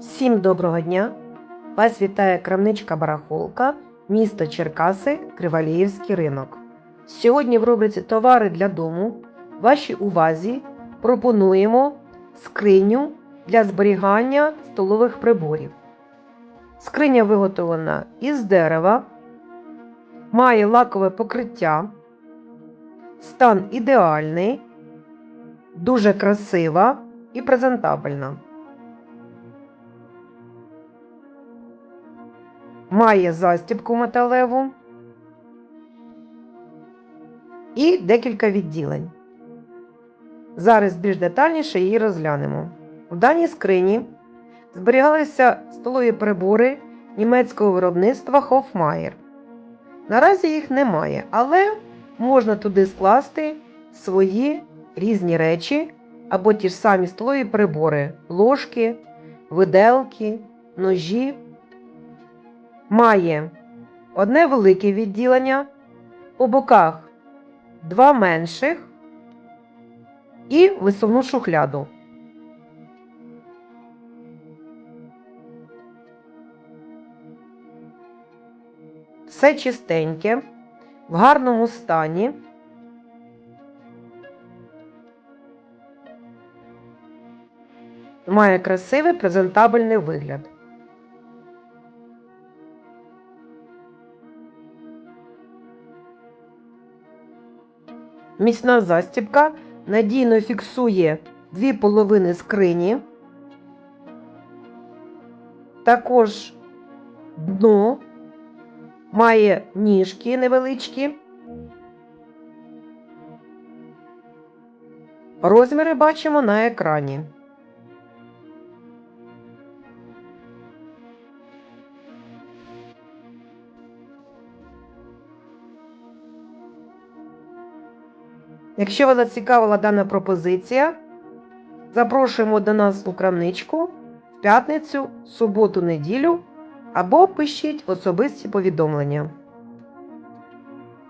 Всім доброго дня! Вас вітає крамничка Барахолка, місто Черкаси, Криваліївський ринок. Сьогодні в рубриці Товари для дому вашій увазі пропонуємо скриню для зберігання столових приборів. Скриня виготовлена із дерева, має лакове покриття, стан ідеальний, дуже красива і презентабельна. Має застібку металеву і декілька відділень. Зараз більш детальніше її розглянемо. У даній скрині зберігалися столові прибори німецького виробництва Hofmeier. Наразі їх немає, але можна туди скласти свої різні речі або ті ж самі столові прибори, ложки, виделки, ножі. Має одне велике відділення, по боках два менших і висувну шухляду. Все чистеньке, в гарному стані. Має красивий презентабельний вигляд. Міцна застібка надійно фіксує дві половини скрині. Також дно має ніжки невеличкі. Розміри бачимо на екрані. Якщо вас зацікавила дана пропозиція, запрошуємо до нас у крамничку в п'ятницю, суботу, неділю або пишіть особисті повідомлення.